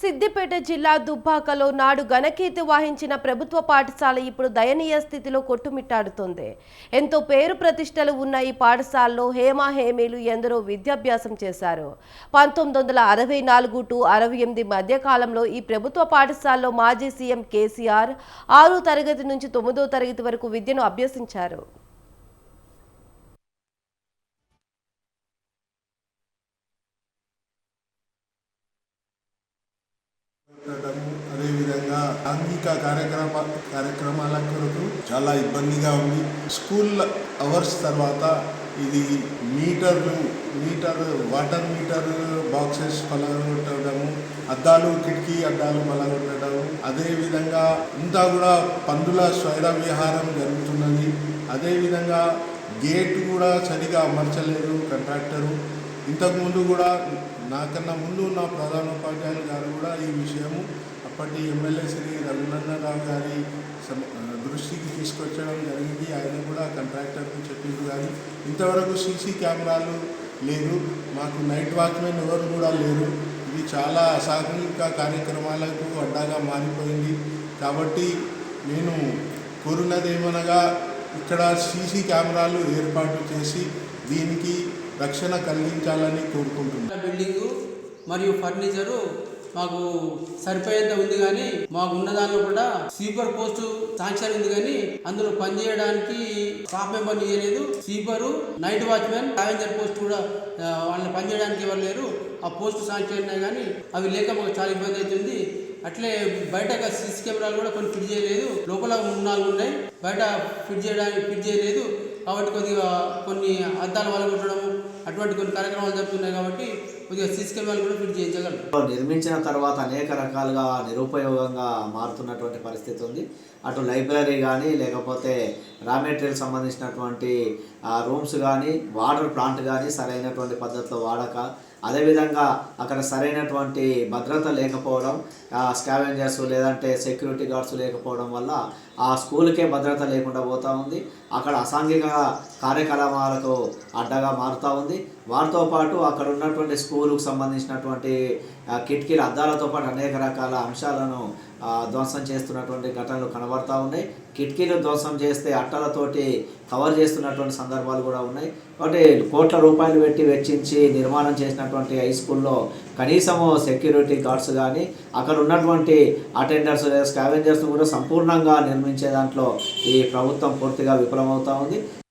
సిద్దిపేట జిల్లా దుబ్బాకలో నాడు ఘనకీర్తి వహించిన ప్రభుత్వ పాఠశాల ఇప్పుడు దయనీయ స్థితిలో కొట్టుమిట్టాడుతోంది. ఎంతో పేరు ప్రతిష్టలు ఉన్న ఈ పాఠశాలలో హేమ హేమీలు ఎందరో విద్యాభ్యాసం చేశారు. పంతొమ్మిది వందల అరవై నాలుగు టు అరవై ఎనిమిది మధ్యకాలంలో ఈ ప్రభుత్వ పాఠశాలలో మాజీ సీఎం కేసీఆర్ ఆరో తరగతి నుంచి తొమ్మిదో తరగతి వరకు విద్యను అభ్యసించారు. ఉండటం అదేవిధంగా సాంఘిక కార్యక్రమ కార్యక్రమాల కొరకు చాలా ఇబ్బందిగా ఉంది. స్కూల్ అవర్స్ తర్వాత ఇది మీటర్లు మీటర్ వాటర్ మీటర్ బాక్సెస్ పలగొట్టడము అద్దాలు కిటికీ అద్దాలు పలగొట్టడము అదేవిధంగా ఇంకా కూడా పందుల స్వైర విహారం జరుగుతున్నది. అదేవిధంగా గేట్ కూడా సరిగా అమర్చలేదు కంట్రాక్టరు. ఇంతకుముందు కూడా నాకన్నా ముందు ఉన్న ప్రధానోపాధ్యాయులు గారు కూడా ఈ విషయము అప్పటి ఎమ్మెల్యే శ్రీ రఘునందనరావు గారి దృష్టికి తీసుకొచ్చడం జరిగింది. ఆయన కూడా కాంట్రాక్టర్కి చెప్పింది కానీ ఇంతవరకు సీసీ కెమెరాలు లేదు మాకు నైట్ వాచ్మెన్ ఎవరు కూడా లేరు. ఇది చాలా అసాంఘిక కార్యక్రమాలకు అడ్డాగా మారిపోయింది. కాబట్టి నేను కోరున్నది ఏమనగా ఇక్కడ సీసీ కెమెరాలు ఏర్పాటు చేసి దీనికి రక్షణ కలిగించాలని కోరుకుంటున్నాను బిల్డింగు మరియు ఫర్నిచరు మాకు సరిపోయేంత ఉంది కానీ మాకు ఉన్న దానిలో కూడా స్వీపర్ పోస్ట్ శాంక్షన్ ఉంది కానీ అందులో పనిచేయడానికి స్టాఫ్ మెంబర్ ఇవ్వలేదు sweeper night watchman scavenger post కూడా వాళ్ళని పనిచేయడానికి ఎవరు లేరు. ఆ పోస్ట్ శాంక్షన్ అయినా కానీ అవి లేక మాకు చాలా ఇబ్బంది అవుతుంది. అట్లే బయట సీసీ కెమెరాలు కూడా కొన్ని ఫిట్ చేయలేదు. లోపల మూడు నాలుగు ఉన్నాయి. బయట ఫిట్ చేయడానికి ఫిట్ చేయలేదు. కాబట్టి కొద్దిగా కొన్ని అద్దాలు ఉండడం అటువంటి కొన్ని కార్యక్రమాలు జరుగుతున్నాయి కాబట్టి కొద్దిగా సీసీ కెమెరాలు కూడా ఫిట్ చేయించగలరు. నిర్మించిన తర్వాత అనేక రకాలుగా నిరుపయోగంగా మారుతున్నటువంటి పరిస్థితి ఉంది. అటు లైబ్రరీ కానీ లేకపోతే రా మెటీరియల్ సంబంధించినటువంటి రూమ్స్ కానీ వాటర్ ప్లాంట్ కానీ సరైనటువంటి పద్ధతిలో వాడక అదేవిధంగా అక్కడ సరైనటువంటి భద్రత లేకపోవడం స్కావెంజర్స్ లేదంటే సెక్యూరిటీ గార్డ్స్ లేకపోవడం వల్ల ఆ స్కూల్కే భద్రత లేకుండా పోతూ ఉంది. అక్కడ అసాంఘిక కార్యకలాపాలకు అడ్డగా మారుతూ ఉంది. వారితో పాటు అక్కడ ఉన్నటువంటి స్కూలుకు సంబంధించినటువంటి కిటికీల అద్దాలతో పాటు అనేక రకాల అంశాలను ధ్వంసం చేస్తున్నటువంటి ఘటనలు కనబడతా ఉన్నాయి. కిటికీలు ధ్వంసం చేస్తే అట్టలతోటి కవర్ చేస్తున్నటువంటి సందర్భాలు కూడా ఉన్నాయి. కాబట్టి కోట్ల రూపాయలు పెట్టి వెచ్చించి నిర్మాణం చేసినటువంటి హై స్కూల్లో కనీసము సెక్యూరిటీ గార్డ్స్ కానీ అక్కడ ఉన్నటువంటి అటెండర్స్ లేదా స్కావెంజర్స్ కూడా సంపూర్ణంగా నిర్మించే దాంట్లో ఈ ప్రభుత్వం పూర్తిగా విఫలమవుతూ ఉంది.